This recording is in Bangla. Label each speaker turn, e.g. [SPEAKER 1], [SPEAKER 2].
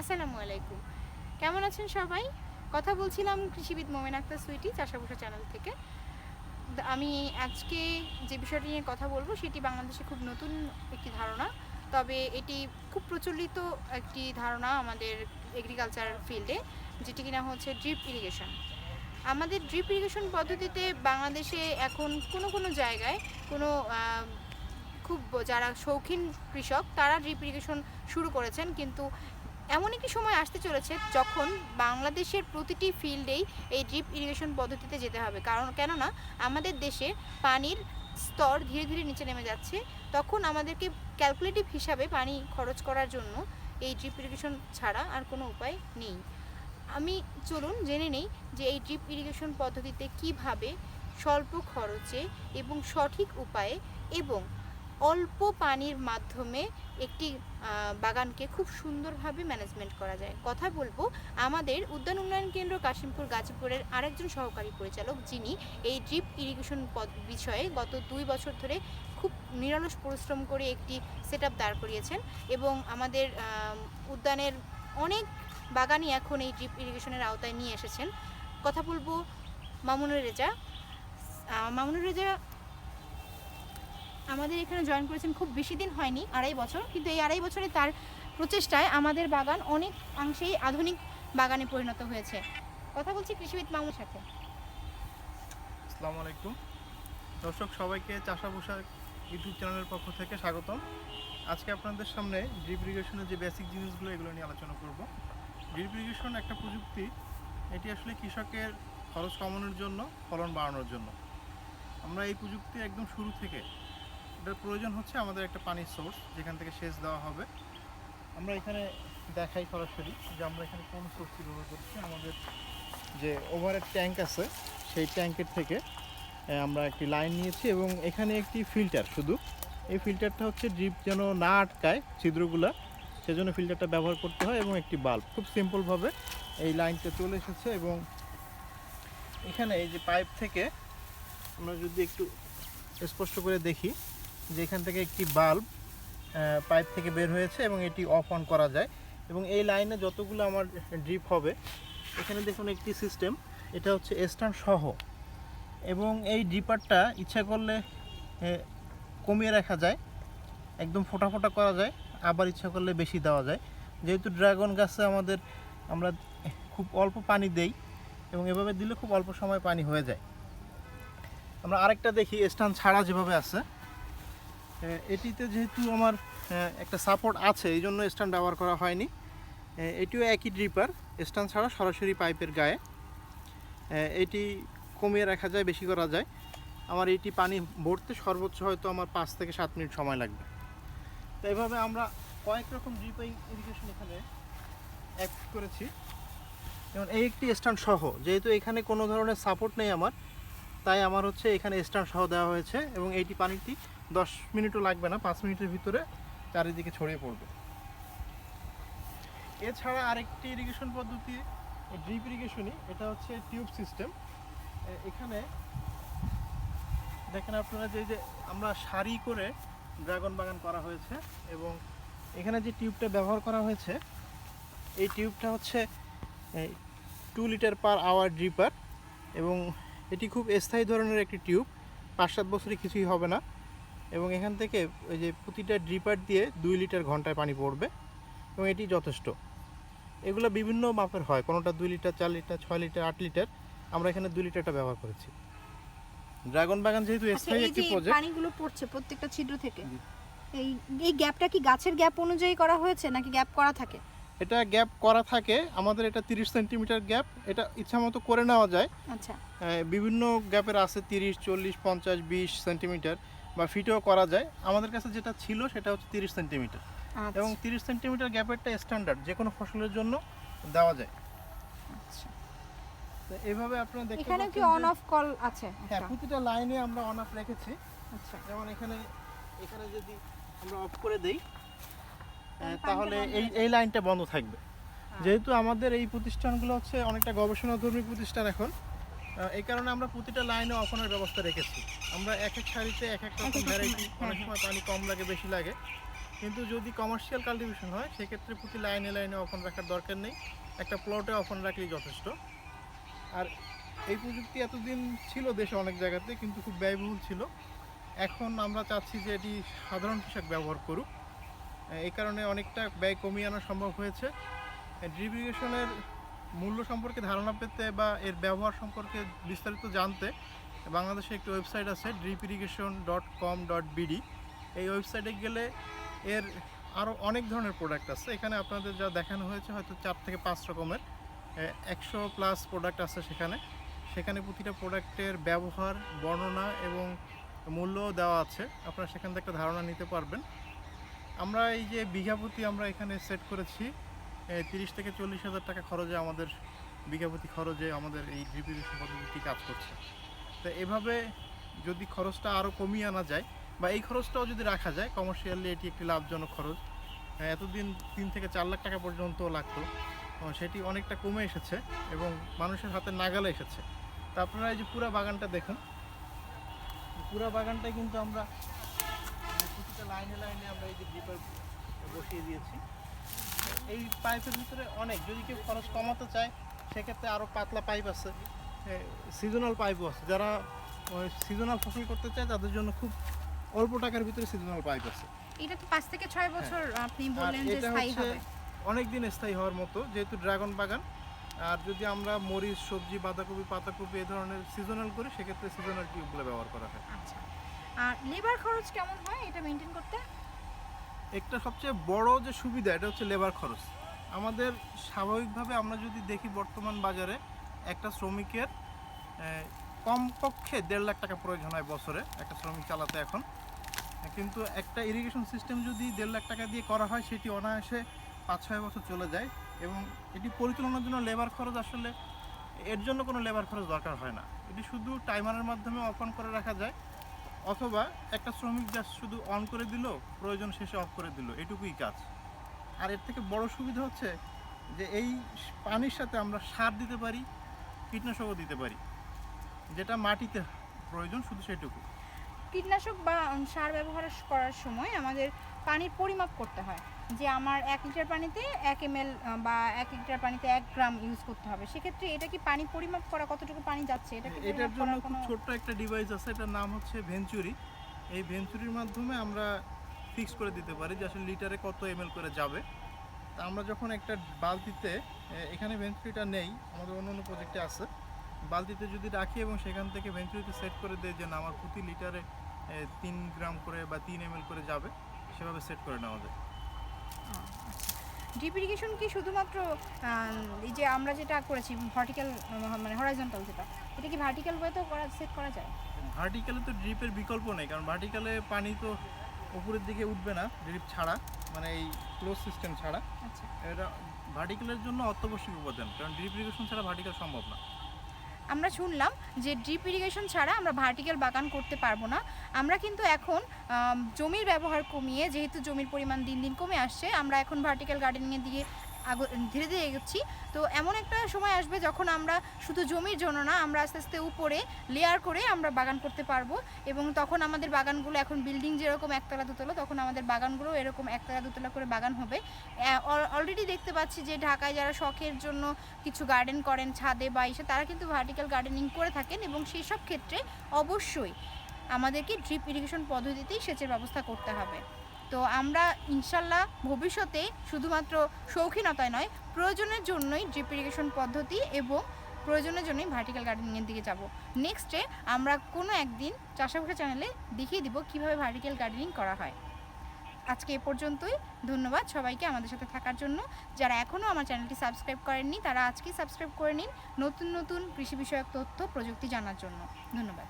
[SPEAKER 1] আসসালামু আলাইকুম। কেমন আছেন সবাই? কথা বলছিলাম কৃষিবিদ মোমেন আক্তার সুইটি চাষাবসা চ্যানেল থেকে। আমি আজকে যে বিষয়টি নিয়ে কথা বলব, সেটি বাংলাদেশে খুব নতুন একটি ধারণা। তবে এটি খুব প্রচলিত একটি ধারণা আমাদের এগ্রিকালচার ফিল্ডে যেটি কিনা হচ্ছে ড্রিপ ইরিগেশন আমাদের ড্রিপ ইরিগেশন পদ্ধতিতে বাংলাদেশে এখন কোনো কোনো জায়গায় কোনো খুব যারা শৌখিন কৃষক, তারা ড্রিপ ইরিগেশন শুরু করেছেন। কিন্তু এমন একটি সময় আসতে চলেছে যখন বাংলাদেশের প্রতিটি ফিল্ডেই এই ড্রিপ ইরিগেশন পদ্ধতিতে যেতে হবে। কারণ, কেননা, আমাদের দেশে পানির স্তর ধীরে ধীরে নিচে নেমে যাচ্ছে। তখন আমাদেরকে ক্যালকুলেটিভ হিসাবে পানি খরচ করার জন্য এই ড্রিপ ইরিগেশন ছাড়া আর কোনো উপায় নেই। আমি, চলুন জেনে নেই যে এই ড্রিপ ইরিগেশন পদ্ধতিতে কীভাবে স্বল্প খরচে এবং সঠিক উপায়ে এবং অল্প পানির মাধ্যমে একটি বাগানকে খুব সুন্দরভাবে ম্যানেজমেন্ট করা যায়। কথা বলব, আমাদের উদ্যান উন্নয়ন কেন্দ্র কাশিমপুর গাজীপুরের আরেকজন সহকারী পরিচালক, যিনি এই ড্রিপ ইরিগেশন পদ বিষয়ে গত দুই বছর ধরে খুব নিরলস পরিশ্রম করে একটি সেট দাঁড় করিয়েছেন এবং আমাদের উদ্যানের অনেক বাগানই এখন এই ড্রিপ ইরিগেশনের আওতায় নিয়ে এসেছেন। কথা বলব মামুনুর রেজা মামুনুর রেজা আমাদের এখানে জয়েন করেছেন খুব বেশি দিন হয়নি, আড়াই বছর। কিন্তু এই আড়াই বছরে তার প্রচেষ্টায় আমাদের বাগান অনেক অংশেই আধুনিক বাগানে পরিণত হয়েছে। কথা বলছি কৃষিবিদ মামুর সাথে।
[SPEAKER 2] আসসালামু আলাইকুম দর্শক, সবাইকে চাষা পোশাক ইউটিউব চ্যানেলের পক্ষ থেকে স্বাগতম। আজকে আপনাদের সামনে ড্রিপ ইরিগেশনের যে বেসিক জিনিসগুলো, এগুলো নিয়ে আলোচনা করব। ড্রিপ ইরিগেশন একটা প্রযুক্তি, এটি আসলে কৃষকের খরচ কমানোর জন্য, ফলন বাড়ানোর জন্য। আমরা এই প্রযুক্তি একদম শুরু থেকে এটার প্রয়োজন হচ্ছে আমাদের একটা পানির সোর্স যেখান থেকে সেচ দেওয়া হবে। আমরা এখানে দেখাই সরাসরি যে আমরা এখানে কোন সোর্সটি ব্যবহার করছি। আমাদের যে ওভারের ট্যাঙ্ক আছে, সেই ট্যাঙ্কের থেকে আমরা একটি লাইন নিয়েছি এবং এখানে একটি ফিল্টার শুধু। এই ফিল্টারটা হচ্ছে ড্রিপ যেন না আটকায় ছিদ্রগুলা, সেজন্য ফিল্টারটা ব্যবহার করতে হয় এবং একটি বাল্ব খুব সিম্পলভাবে এই লাইনটা চলে এসেছে এবং এখানে এই যে পাইপ থেকে আমরা যদি একটু স্পষ্ট করে দেখি যে এখান থেকে একটি বাল্ব পাইপ থেকে বের হয়েছে এবং এটি অফ অন করা যায়। এবং এই লাইনে যতগুলো আমার ড্রিপ হবে, এখানে দেখুন একটি সিস্টেম, এটা হচ্ছে স্ট্যান্ড সহ। এবং এই ড্রিপারটা ইচ্ছা করলে কমিয়ে রাখা যায়, একদম ফোটা ফোটা করা যায়, আবার ইচ্ছা করলে বেশি দেওয়া যায়। যেহেতু ড্রাগন গাছে আমাদের, আমরা খুব অল্প পানি দেই, এবং এভাবে দিলে খুব অল্প সময় পানি হয়ে যায়। আমরা আরেকটা দেখি, স্ট্যান্ড ছাড়া যেভাবে আছে। এটিতে যেহেতু আমার একটা সাপোর্ট আছে, এই জন্য স্ট্যান্ড ব্যবহার করা হয়নি। এটিও একই ড্রিপার স্ট্যান্ড ছাড়া সরাসরি পাইপের গায়ে। এটি কমিয়ে রাখা যায়, বেশি করা যায়। আমার এটি পানি ভরতে সর্বোচ্চ হয়তো আমার পাঁচ থেকে সাত মিনিট সময় লাগবে। তো এভাবে আমরা কয়েক রকম ড্রিপাই ইরিগেশন এখানে অ্যাড করেছি। যেমন এই একটি স্ট্যান্ড সহ, যেহেতু এখানে কোনো ধরনের সাপোর্ট নেই আমার, তাই আমার হচ্ছে এখানে স্ট্যান্ড সহ দেওয়া হয়েছে এবং এইটি পানিটি দশ মিনিটও লাগবে না, পাঁচ মিনিটের ভিতরে চারিদিকে ছড়িয়ে পড়বে। এছাড়া আরেকটি ইরিগেশন পদ্ধতি ড্রিপ ইরিগেশনই, এটা হচ্ছে টিউব সিস্টেম। এখানে দেখেন আপনারা যে যে আমরা সারি করে ড্রাগন বাগান করা হয়েছে এবং এখানে যে টিউবটা ব্যবহার করা হয়েছে, এই টিউবটা হচ্ছে two litre per hour dripper এবং এটি খুব স্থায়ী ধরনের একটি টিউব, পাঁচ সাত বছরে কিছুই হবে না। এবং এখান থেকে ওই যে প্রতিটা ড্রিপার দিয়ে দুই লিটার ঘন্টায় পানি পড়বে এবং এটি যথেষ্ট। এগুলো বিভিন্ন মাপের হয় কোনোটা দুই লিটার চার লিটার ছয় লিটার আট লিটার। আমরা এখানে দুই লিটারটা ব্যবহার করেছি। ড্রাগন বাগান যেহেতু
[SPEAKER 3] আচ্ছা
[SPEAKER 2] স্থায়ী একটি প্রজেক্ট
[SPEAKER 3] পানিগুলো পড়ছে প্রত্যেকটা ছিদ্র থেকে এই এই গ্যাপটা কি গাছের গ্যাপ অনুযায়ী করা হয়েছে নাকি গ্যাপ করা থাকে?
[SPEAKER 2] এটা গ্যাপ করা থাকে আমাদের এটা তিরিশ সেন্টিমিটার গ্যাপ এটা ইচ্ছা মতো করে নেওয়া যায়।
[SPEAKER 3] আচ্ছা।
[SPEAKER 2] বিভিন্ন গ্যাপের আছে তিরিশ চল্লিশ পঞ্চাশ বিশ সেন্টিমিটার। বা ফিটেও করা যায়। আমাদের কাছে যেটা ছিল সেটা হচ্ছে তিরিশ সেন্টিমিটার।
[SPEAKER 3] আচ্ছা।
[SPEAKER 2] এবং তিরিশ সেন্টিমিটার গ্যাপেরটা স্ট্যান্ডার্ড যে কোনো ফসলের জন্য দেওয়া যায়।
[SPEAKER 3] আচ্ছা।
[SPEAKER 2] তো এইভাবে আপনারা দেখতে
[SPEAKER 3] এখানে কি অন অফ কল আছে?
[SPEAKER 2] হ্যাঁ প্রতিটা লাইনে আমরা অন অফ রেখেছি।
[SPEAKER 3] আচ্ছা।
[SPEAKER 2] যেমন এখানে এখানে যদি আমরা অফ করে দেই
[SPEAKER 3] তাহলে
[SPEAKER 2] এই এই লাইনটা বন্ধ থাকবে। যেহেতু আমাদের এই প্রতিষ্ঠানগুলো হচ্ছে অনেকটা গবেষণাধর্মী প্রতিষ্ঠান এখন এই কারণে আমরা প্রতিটা লাইনে অফনের ব্যবস্থা রেখেছি। আমরা এক এক সারিতে এক এক রকম ভ্যারাইটি অনেক
[SPEAKER 3] হ্যাঁ।
[SPEAKER 2] সময় পানি কম লাগে বেশি লাগে। কিন্তু যদি কমার্শিয়াল কাল্টিভেশন হয় সেক্ষেত্রে প্রতি লাইনে লাইনে অফন রাখার দরকার নেই। একটা প্লটে অফন রাখলেই যথেষ্ট। আর এই প্রযুক্তি এতদিন ছিল দেশে অনেক জায়গাতে কিন্তু খুব ব্যয়বহুল ছিল। এখন আমরা চাচ্ছি যে এটি সাধারণ কৃষক ব্যবহার করুক। এই কারণে অনেকটা ব্যয় কমিয়ে আনা সম্ভব হয়েছে। ড্রিপ ইরিগেশনের মূল্য সম্পর্কে ধারণা পেতে বা এর ব্যবহার সম্পর্কে বিস্তারিত জানতে বাংলাদেশে একটি ওয়েবসাইট আছে drip irrigation dot com dot BD এই ওয়েবসাইটে গেলে এর আরও অনেক ধরনের প্রোডাক্ট আছে। এখানে আপনাদের যা দেখানো হয়েছে হয়তো চার থেকে পাঁচ রকমের। একশো প্লাস প্রোডাক্ট আছে সেখানে। সেখানে প্রতিটা প্রোডাক্টের ব্যবহার, বর্ণনা এবং মূল্য দেওয়া আছে। আপনারা সেখান থেকে একটা ধারণা নিতে পারবেন। আমরা এই যে বিঘা প্রতি আমরা এখানে সেট করেছি তিরিশ থেকে চল্লিশ হাজার টাকা খরচে আমাদের বিঘা প্রতি খরচে আমাদের এই ড্রিপ ইরিগেশন পদ্ধতিটি কাজ করছে। তো এভাবে যদি খরচটা আরও কমিয়ে আনা যায় বা এই খরচটাও যদি রাখা যায় কমার্শিয়ালি এটি একটি লাভজনক খরচ। এতদিন তিন থেকে চার লাখ টাকা পর্যন্ত লাগতো। সেটি অনেকটা কমে এসেছে এবং মানুষের হাতে নাগালে এসেছে। তা আপনারা এই যে পুরা বাগানটা দেখুন। পুরা বাগানটাই কিন্তু আমরা প্রতিটা লাইনে লাইনে আমরা এই যে ডিপার বসিয়ে দিয়েছি। এই পাইপের ভিতরে অনেক। যদি কেউ খরচ কমাতে চায় সেক্ষেত্রে আরও পাতলা পাইপ আছে। সিজনাল পাইপও আছে। যারা সিজনাল ফসল করতে চায় তাদের জন্য খুব অল্প টাকার ভিতরে সিজনাল পাইপ আছে।
[SPEAKER 1] এটা তো পাঁচ থেকে ছয় বছর আপনি বললেন যে স্থায়ী হবে।
[SPEAKER 2] অনেক দিন স্থায়ী হওয়ার মতো যেহেতু ড্রাগন বাগান। আর যদি আমরা মরিচ সবজি বাঁধাকপি পাতাকপি এই ধরনের সিজনাল করি সেক্ষেত্রে সিজনাল টিউবগুলো ব্যবহার করা হয়।
[SPEAKER 1] আচ্ছা। আর লেবার খরচ কেমন হয় এটা মেনটেন করতে?
[SPEAKER 2] একটা সবচেয়ে বড় যে সুবিধা, এটা হচ্ছে লেবার খরচ। আমাদের স্বাভাবিকভাবে আমরা যদি দেখি বর্তমান বাজারে, একটা শ্রমিকের কমপক্ষে দেড় লাখ টাকা প্রয়োজন হয় বছরে, একটা শ্রমিক চালাতে এখন। কিন্তু একটা ইরিগেশন সিস্টেম যদি দেড় লাখ টাকা দিয়ে করা হয়, সেটি অনায়াসে পাঁচ, ছয় বছর চলে যায় এবং এটি পরিচালনার জন্য লেবার খরচ আসলে, এর জন্য কোনো লেবার খরচ দরকার হয় না। এটি শুধু টাইমারের মাধ্যমে অফ অন করে রাখা যায়। অথবা একটা শ্রমিক জাস্ট শুধু অন করে দিল, প্রয়োজন শেষে অফ করে দিল, এটুকুই কাজ। আর এর থেকে বড় সুবিধা হচ্ছে যে এই পানির সাথে আমরা সার দিতে পারি, কীটনাশকও দিতে পারি। যেটা মাটিতে প্রয়োজন শুধু সেটুকু।
[SPEAKER 1] কীটনাশক বা সার ব্যবহার করার সময় আমাদের পানির পরিমাপ করতে হয়। যে আমার এক লিটার পানিতে এক এম বা এক লিটার পানিতে এক গ্রাম ইউজ করতে হবে। সেক্ষেত্রে এটা কি পানি পরিমাপ করা কতটুকু পানি যাচ্ছে? এটা কি
[SPEAKER 2] এটার জন্য খুব ছোট্ট একটা ডিভাইস আছে এটার নাম হচ্ছে ভেঞ্চুরি এই ভেঞ্চুরির মাধ্যমে আমরা ফিক্স করে দিতে পারি যে আসলে লিটারে কত এম করে যাবে। তা আমরা যখন একটা বালতিতে এখানে ভেঞ্চুরিটা নেই আমাদের অন্য অন্য প্রজেক্টে আছে। বালতিতে যদি রাখি এবং সেখান থেকে ভেঞ্চুরিতে সেট করে দেয় যে না আমার প্রতি লিটারে তিন গ্রাম করে বা তিন এম করে যাবে সেভাবে সেট করে নেওয়া যায়।
[SPEAKER 1] ড্রিপ ইরিগেশন কি শুধুমাত্র এই যে আমরা যেটা করেছি ভার্টিক্যাল মানে হরাইজন্টাল যেটা এটা কি ভার্টিক্যাল ওয়েতেও করা সেট করা যায়?
[SPEAKER 2] ভার্টিক্যালে তো ড্রিপের বিকল্প নেই কারণ ভার্টিক্যালে পানি তো উপরের দিকে উঠবে না ড্রিপ ছাড়া মানে এই ক্লোজ সিস্টেম ছাড়া।
[SPEAKER 1] আচ্ছা।
[SPEAKER 2] এটা ভার্টিক্যালের জন্য অত্যাবশ্যক উপাদান কারণ ড্রিপ ইরিগেশন ছাড়া ভার্টিক্যাল সম্ভব না।
[SPEAKER 1] আমরা শুনলাম যে ড্রিপ ইরিগেশন ছাড়া আমরা ভার্টিক্যাল বাগান করতে পারব না। আমরা কিন্তু এখন জমির ব্যবহার কমিয়ে, যেহেতু জমির পরিমাণ দিন দিন কমে আসছে, আমরা এখন ভার্টিক্যাল গার্ডেনিংয়ে আগো- ধীরে ধীরে এগোচ্ছি। তো এমন একটা সময় আসবে যখন আমরা শুধু জমির জন্য না, আমরা আস্তে আস্তে উপরে লেয়ার করে আমরা বাগান করতে পারব এবং তখন আমাদের বাগানগুলো এখন বিল্ডিং যেরকম একতলা দুতলা, তখন আমাদের বাগানগুলো এরকম একতলা দুতলা করে বাগান হবে। অলরেডি দেখতে পাচ্ছি যে ঢাকায় যারা শখের জন্য কিছু গার্ডেন করেন, ছাদে বা এসে তারা কিন্তু ভার্টিক্যাল গার্ডেনিং করে থাকেন এবং সেই সব ক্ষেত্রে অবশ্যই আমাদেরকে ড্রিপ ইরিগেশন পদ্ধতিতেই সেচের ব্যবস্থা করতে হবে। তো আমরা ইনশাল্লাহ ভবিষ্যতে শুধুমাত্র শৌখিনতায় নয়, প্রয়োজনের জন্যই ড্রিপ ইরিগেশন পদ্ধতি এবং প্রয়োজনের জন্যই ভার্টিক্যাল গার্ডেনিংয়ের দিকে যাব। নেক্সটে আমরা কোনো একদিন চাষাভুষা চ্যানেলে দেখিয়ে দিব কীভাবে ভার্টিক্যাল গার্ডেনিং করা হয়। আজকে এ পর্যন্তই। ধন্যবাদ সবাইকে আমাদের সাথে থাকার জন্য। যারা এখনও আমার চ্যানেলটি সাবস্ক্রাইব করেননি, তারা আজকেই সাবস্ক্রাইব করে নিন নতুন নতুন কৃষি বিষয়ক তথ্য প্রযুক্তি জানার জন্য। ধন্যবাদ।